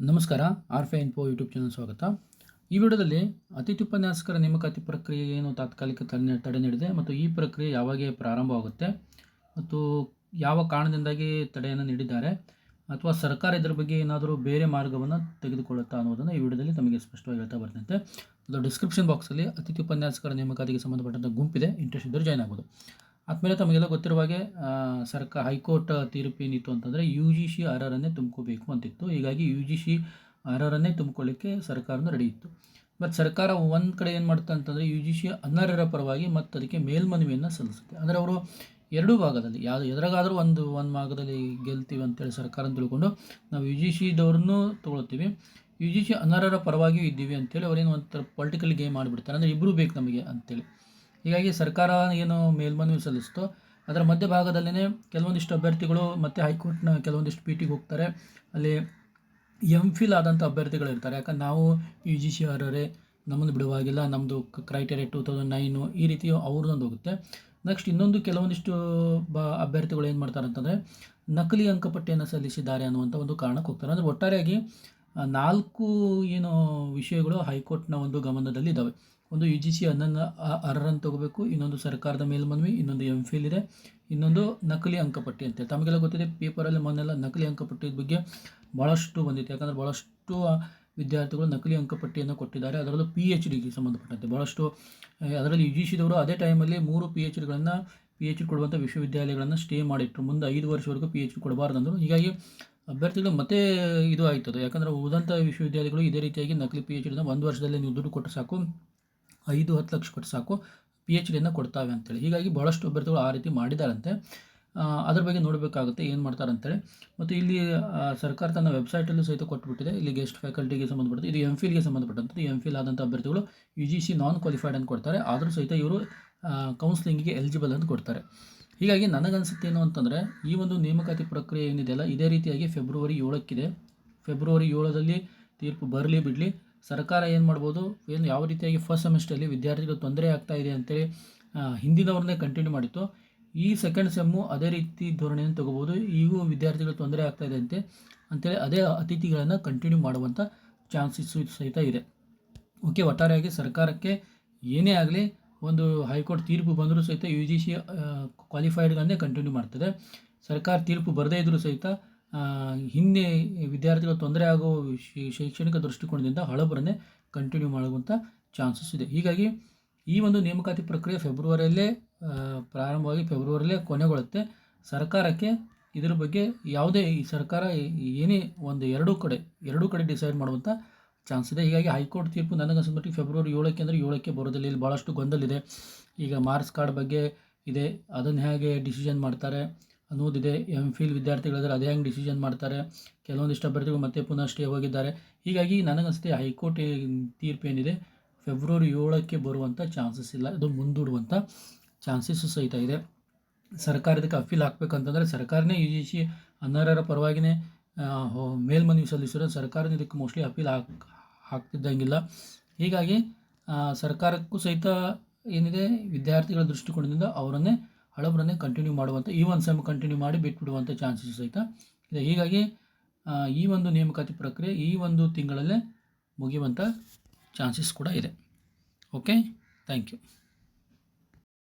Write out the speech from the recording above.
ನಮಸ್ಕಾರ, ಆರ್ಫೆ info YouTube channel ಸ್ವಾಗತ. ಈ ವಿಡಿಯೋದಲ್ಲಿ ಅತಿಥಿ ಉಪನ್ಯಾಸಕರ ನೇಮಕಾತಿ ಪ್ರಕ್ರಿಯೆ ಏನು ತಾತ್ಕಾಲಿಕ ತಡೆ ತಡೆ ನೀಡಿದೆ ಮತ್ತು ಈ ಪ್ರಕ್ರಿಯೆ ಯಾವಾಗ ಪ್ರಾರಂಭವಾಗುತ್ತೆ ಮತ್ತು ಯಾವ ಕಾರಣದಿಂದಾಗಿ ತಡೆಯನ್ನು ನೀಡಿದ್ದಾರೆ ಅಥವಾ ಸರ್ಕಾರ ಇದರ ಬಗ್ಗೆ ಏನಾದರೂ ಬೇರೆ ಮಾರ್ಗವನ್ನು ತೆಗೆದುಕೊಳ್ಳುತ್ತಾ ಅನ್ನೋದನ್ನು ಈ ವಿಡಿಯೋದಲ್ಲಿ ತಮಗೆ ಸ್ಪಷ್ಟವಾಗಿ ಹೇಳ್ತಾ ಬರ್ತಂತೆ ಅದು ಡಿಸ್ಕ್ರಿಪ್ಷನ್ ಬಾಕ್ಸಲ್ಲಿ ಅತಿಥಿ ಉಪನ್ಯಾಸಕರ ನೇಮಕಾತಿಗೆ ಸಂಬಂಧಪಟ್ಟಂಥ ಗುಂಪಿದೆ. ಇಂಟ್ರೆಸ್ಟ್ ಇದ್ದರೆ ಜಾಯ್ನ್ ಆಗ್ಬೋದು. ಆದಮೇಲೆ ತಮಗೆಲ್ಲ ಗೊತ್ತಿರುವ ಹಾಗೆ ಸರ್ಕಾರ ಹೈಕೋರ್ಟ್ ತೀರ್ಪು ಏನಿತ್ತು ಅಂತಂದರೆ ಯು ಜಿ ಸಿ ಅರ್ಹರನ್ನೇ ತುಂಬ್ಕೋಬೇಕು ಅಂತಿತ್ತು. ಹೀಗಾಗಿ ಯು ಜಿ ಸಿ ಅರ್ಹರನ್ನೇ ತುಂಬಿಕೊಳ್ಳಿಕ್ಕೆ ಸರ್ಕಾರನೂ ರೆಡಿ ಇತ್ತು. ಬಟ್ ಸರ್ಕಾರ ಒಂದು ಕಡೆ ಏನು ಮಾಡುತ್ತೆ ಅಂತಂದರೆ ಯು ಜಿ ಸಿ ಅನರ್ಹರ ಪರವಾಗಿ ಮತ್ತು ಅದಕ್ಕೆ ಮೇಲ್ಮನವಿಯನ್ನು ಸಲ್ಲಿಸುತ್ತೆ. ಅಂದರೆ ಅವರು ಎರಡೂ ಭಾಗದಲ್ಲಿ ಯಾವ ಎದುರಾಗಾದರೂ ಒಂದು ಒಂದು ಭಾಗದಲ್ಲಿ ಗೆಲ್ತೀವಿ ಅಂತೇಳಿ ಸರ್ಕಾರ ತಿಳ್ಕೊಂಡು ನಾವು ಯು ಜಿ ಸಿದವ್ರನ್ನೂ ತೊಗೊಳ್ತೀವಿ. ಯು ಜಿ ಸಿ ಅನರ್ಹರ ಪರವಾಗಿಯೂ ಇದ್ದೀವಿ ಅಂತೇಳಿ ಅವರೇನು ಒಂಥರ ಪೊಲಿಟಿಕಲ್ ಗೇಮ್ ಮಾಡಿಬಿಡ್ತಾರೆ ಅಂದರೆ ಇಬ್ಬರೂ ಬೇಕು ನಮಗೆ ಅಂತೇಳಿ. ಹೀಗಾಗಿ ಸರ್ಕಾರ ಏನು ಮೇಲ್ಮನವಿ ಸಲ್ಲಿಸ್ತೋ ಅದರ ಮಧ್ಯಭಾಗದಲ್ಲೇ ಕೆಲವೊಂದಿಷ್ಟು ಅಭ್ಯರ್ಥಿಗಳು ಮತ್ತು ಹೈಕೋರ್ಟ್ನ ಕೆಲವೊಂದಿಷ್ಟು ಪೀಟಿಗೆ ಹೋಗ್ತಾರೆ. ಅಲ್ಲಿ ಎಂ ಫಿಲ್ ಆದಂಥ ಅಭ್ಯರ್ಥಿಗಳು ಇರ್ತಾರೆ ಯಾಕಂದ್ರೆ ನಾವು ಯು ಜಿ ಸಿ ಆರರೇ ನಮ್ಮನ್ನು ಬಿಡುವಾಗಿಲ್ಲ. ನಮ್ಮದು ಕ್ರೈಟೇರಿಯಾ ಟೂ ತೌಸಂಡ್ ನೈನು ಈ ರೀತಿ ಅವ್ರದ್ದೊಂದು ಹೋಗುತ್ತೆ. ನೆಕ್ಸ್ಟ್ ಇನ್ನೊಂದು ಕೆಲವೊಂದಿಷ್ಟು ಬ, ಅಭ್ಯರ್ಥಿಗಳು ಏನು ಮಾಡ್ತಾರೆ ಅಂತಂದರೆ ನಕಲಿ ಅಂಕಪಟ್ಟಿಯನ್ನು ಸಲ್ಲಿಸಿದ್ದಾರೆ ಅನ್ನುವಂಥ ಒಂದು ಕಾರಣಕ್ಕೆ ಹೋಗ್ತಾರೆ. ಅಂದರೆ ಒಟ್ಟಾರೆಯಾಗಿ ನಾಲ್ಕು ಏನು ವಿಷಯಗಳು ಹೈಕೋರ್ಟ್ನ ಒಂದು ಗಮನದಲ್ಲಿ ಇದ್ದಾವೆ ಒಂದು ಯು ಜಿ ಸಿ ಅನ್ನನ್ನು ಅರ್ಹರನ್ನು ತಗೋಬೇಕು, ಇನ್ನೊಂದು ಸರ್ಕಾರದ ಮೇಲ್ಮನವಿ, ಇನ್ನೊಂದು ಎಂ ಫಿಲ್ ಇದೆ, ಇನ್ನೊಂದು ನಕಲಿ ಅಂಕಪಟ್ಟಿ ಅಂತೇಳಿ ತಮಗೆಲ್ಲ ಗೊತ್ತಿದೆ, ಪೇಪರಲ್ಲಿ ಮೊನ್ನೆಲ್ಲ ನಕಲಿ ಅಂಕಪಟ್ಟಿ ಬಗ್ಗೆ ಭಾಳಷ್ಟು ಬಂದಿತ್ತು. ಯಾಕಂದರೆ ಭಾಳಷ್ಟು ವಿದ್ಯಾರ್ಥಿಗಳು ನಕಲಿ ಅಂಕಪಟ್ಟಿಯನ್ನು ಕೊಟ್ಟಿದ್ದಾರೆ. ಅದರಲ್ಲೂ ಪಿ ಎಚ್ ಡಿಗೆ ಸಂಬಂಧಪಟ್ಟಂತೆ ಭಾಳಷ್ಟು ಅದರಲ್ಲಿ ಯು ಜಿ ಸಿದವರು ಅದೇ ಟೈಮಲ್ಲಿ ಮೂರು ಪಿ ಎಚ್ ಡಿಗಳನ್ನು ಪಿ ಎಚ್ ಡಿ ಕೊಡುವಂಥ ವಿಶ್ವವಿದ್ಯಾಲಯಗಳನ್ನು ಸ್ಟೇ ಮಾಡಿಟ್ರು. ಮುಂದೆ ಐದು ವರ್ಷವರೆಗೂ ಪಿ ಎಚ್ ಡಿ ಕೊಡಬಾರ್ದಂದರು. ಹೀಗಾಗಿ ಅಭ್ಯರ್ಥಿಗಳು ಮತ್ತೆ ಇದು ಆಯ್ತದೆ. ಯಾಕಂದರೆ ಉಳಿದಂಥ ವಿಶ್ವವಿದ್ಯಾಲಯಗಳು ಇದೇ ರೀತಿಯಾಗಿ ನಕಲಿ ಪಿ ಎಚ್ ಡಿನ ಒಂದು ವರ್ಷದಲ್ಲಿ ನೀವು ದುಡ್ಡು ಕೊಟ್ಟು ಸಾಕು, ಐದು ಹತ್ತು ಲಕ್ಷ ಕೊಟ್ಟು ಸಾಕು ಪಿ ಎಚ್ ಡಿಯನ್ನು ಕೊಡ್ತಾವೆ ಅಂತೇಳಿ. ಹೀಗಾಗಿ ಭಾಳಷ್ಟು ಅಭ್ಯರ್ಥಿಗಳು ಆ ರೀತಿ ಮಾಡಿದಾರಂತೆ. ಅದ್ರ ಬಗ್ಗೆ ನೋಡಬೇಕಾಗುತ್ತೆ ಏನು ಮಾಡ್ತಾರೆ ಅಂತೇಳಿ ಮತ್ತು ಇಲ್ಲಿ ಸರ್ಕಾರ ತನ್ನ ವೆಬ್ಸೈಟಲ್ಲೂ ಸಹಿತ ಕೊಟ್ಬಿಟ್ಟಿದೆ. ಇಲ್ಲಿ ಗೆಸ್ಟ್ ಫ್ಯಾಕಲ್ಟಿಗೆ ಸಂಬಂಧಪಟ್ಟಂತೆ, ಇದು ಎಂ ಫಿಲ್ಗೆ ಸಂಬಂಧಪಟ್ಟಂಥದ್ದು ಎಂ ಫಿಲ್ ಆದಂಥ ಅಭ್ಯರ್ಥಿಗಳು U G C non qualified ಅಂತ ಕೊಡ್ತಾರೆ. ಆದರೂ ಸಹಿತ ಇವರು ಕೌನ್ಸಿಲಿಂಗಿಗೆ ಎಲಿಜಿಬಲ್ ಅಂತ ಕೊಡ್ತಾರೆ. ಹೀಗಾಗಿ ನನಗನ್ಸುತ್ತೇನು ಅಂತಂದರೆ, ಈ ಒಂದು ನೇಮಕಾತಿ ಪ್ರಕ್ರಿಯೆ ಏನಿದೆಯಲ್ಲ, ಇದೇ ರೀತಿಯಾಗಿ ಫೆಬ್ರವರಿ ಏಳಕ್ಕಿದೆ. ಫೆಬ್ರವರಿ ಏಳರಲ್ಲಿ ತೀರ್ಪು ಬರಲಿ ಬಿಡಲಿ. ಸರ್ಕಾರ ಏನು ಮಾಡ್ಬೋದು, ಏನು ಯಾವ ರೀತಿಯಾಗಿ ಫಸ್ಟ್ ಸೆಮಿಸ್ಟರಲ್ಲಿ ವಿದ್ಯಾರ್ಥಿಗಳು ತೊಂದರೆ ಆಗ್ತಾ ಇದೆ ಅಂತೇಳಿ ಹಿಂದಿನವ್ರನ್ನೇ ಕಂಟಿನ್ಯೂ ಮಾಡಿತ್ತು. ಈ ಸೆಕೆಂಡ್ ಸೆಮ್ಮು ಅದೇ ರೀತಿ ಧೋರಣೆಯನ್ನು ತಗೋಬೋದು. ಈಗೂ ವಿದ್ಯಾರ್ಥಿಗಳು ತೊಂದರೆ ಆಗ್ತಾ ಇದೆ ಅಂತೆ, ಅಂತೇಳಿ ಅದೇ ಅತಿಥಿಗಳನ್ನು ಕಂಟಿನ್ಯೂ ಮಾಡುವಂಥ ಚಾನ್ಸಸ್ ಸಹಿತ ಇದೆ. ಓಕೆ, ಒಟ್ಟಾರೆಯಾಗಿ ಸರ್ಕಾರಕ್ಕೆ ಏನೇ ಆಗಲಿ ಒಂದು ಹೈಕೋರ್ಟ್ ತೀರ್ಪು ಬಂದರೂ ಸಹಿತ ಯು ಜಿ ಸಿ ಕ್ವಾಲಿಫೈಡ್ಗಳನ್ನೇ ಕಂಟಿನ್ಯೂ ಮಾಡ್ತದೆ. ಸರ್ಕಾರ ತೀರ್ಪು ಬರದೇ ಇದ್ದರೂ ಸಹಿತ ಹಿಂದೆ ವಿದ್ಯಾರ್ಥಿಗಳು ತೊಂದರೆ ಆಗೋ ಶೈಕ್ಷಣಿಕ ದೃಷ್ಟಿಕೋನದಿಂದ ಹಳಬರನ್ನೇ ಕಂಟಿನ್ಯೂ ಮಾಡುವಂಥ ಚಾನ್ಸಸ್ ಇದೆ. ಹೀಗಾಗಿ ಈ ಒಂದು ನೇಮಕಾತಿ ಪ್ರಕ್ರಿಯೆ ಫೆಬ್ರವರಿಯಲ್ಲೇ ಪ್ರಾರಂಭವಾಗಿ ಫೆಬ್ರವರಿಯಲ್ಲೇ ಕೊನೆಗೊಳ್ಳುತ್ತೆ. ಸರ್ಕಾರಕ್ಕೆ ಇದರ ಬಗ್ಗೆ ಯಾವುದೇ ಈ ಸರ್ಕಾರ ಏನೇ ಒಂದು ಎರಡೂ ಕಡೆ ಎರಡೂ ಕಡೆ ಡಿಸೈಡ್ ಮಾಡುವಂಥ ಚಾನ್ಸ್ ಇದೆ. ಹೀಗಾಗಿ ಹೈಕೋರ್ಟ್ ತೀರ್ಪು ನನಗೆ ಮಟ್ಟಿಗೆ ಫೆಬ್ರವರಿ ಏಳಕ್ಕೆ ಅಂದರೆ ಏಳಕ್ಕೆ ಬರೋದಿಲ್ಲ. ಇಲ್ಲಿ ಭಾಳಷ್ಟು ಗೊಂದಲಿದೆ. ಈಗ ಮಾರ್ಕ್ಸ್ ಕಾರ್ಡ್ ಬಗ್ಗೆ ಇದೆ. ಅದನ್ನು ಹೇಗೆ ಡಿಸಿಷನ್ ಮಾಡ್ತಾರೆ ಅನ್ನೋದಿದೆ. ಎಂ ಫಿಲ್ ವಿದ್ಯಾರ್ಥಿಗಳಿದ್ರೆ ಅದೇ ಹೆಂಗೆ ಡಿಸಿಷನ್ ಮಾಡ್ತಾರೆ. ಕೆಲವೊಂದಿಷ್ಟು ಅಭ್ಯರ್ಥಿಗಳು ಮತ್ತೆ ಪುನಃ ಸ್ಟೇ ಹೋಗಿದ್ದಾರೆ. ಹೀಗಾಗಿ ನನಗನ್ಸುತ್ತೆ ಹೈಕೋರ್ಟ್ ತೀರ್ಪು ಏನಿದೆ ಫೆಬ್ರವರಿ ಏಳಕ್ಕೆ ಬರುವಂಥ ಚಾನ್ಸಸ್ ಇಲ್ಲ. ಅದು ಮುಂದೂಡುವಂಥ ಚಾನ್ಸಸ್ಸು ಸಹಿತ ಇದೆ. ಸರ್ಕಾರ ಇದಕ್ಕೆ ಅಫೀಲ್ ಹಾಕ್ಬೇಕಂತಂದರೆ ಸರ್ಕಾರನೇ ಯು ಜಿ ಸಿ ಅನರ್ಹರ ಪರವಾಗಿನೇ ಮೇಲ್ಮನವಿ ಸಲ್ಲಿಸಿರೋ ಸರ್ಕಾರನೇ ಇದಕ್ಕೆ ಮೋಸ್ಟ್ಲಿ ಅಪೀಲ್ ಹಾಕ್ ಹಾಕ್ತಿದ್ದಂಗಿಲ್ಲ. ಹೀಗಾಗಿ ಸರ್ಕಾರಕ್ಕೂ ಸಹಿತ ಏನಿದೆ, ವಿದ್ಯಾರ್ಥಿಗಳ ದೃಷ್ಟಿಕೋನದಿಂದ ಅವರನ್ನೇ, ಹಳಬರನ್ನೇ ಕಂಟಿನ್ಯೂ ಮಾಡುವಂಥ ಈ ಒಂದು ಸೆಮ್ ಕಂಟಿನ್ಯೂ ಮಾಡಿ ಬಿಟ್ಬಿಡುವಂಥ ಚಾನ್ಸಸ್ ಸಹಿತ ಇದೆ. ಹೀಗಾಗಿ ಈ ಒಂದು ನೇಮಕಾತಿ ಪ್ರಕ್ರಿಯೆ ಈ ಒಂದು ತಿಂಗಳಲ್ಲೇ ಮುಗಿಯುವಂಥ ಚಾನ್ಸಸ್ ಕೂಡ ಇದೆ. Okay thank you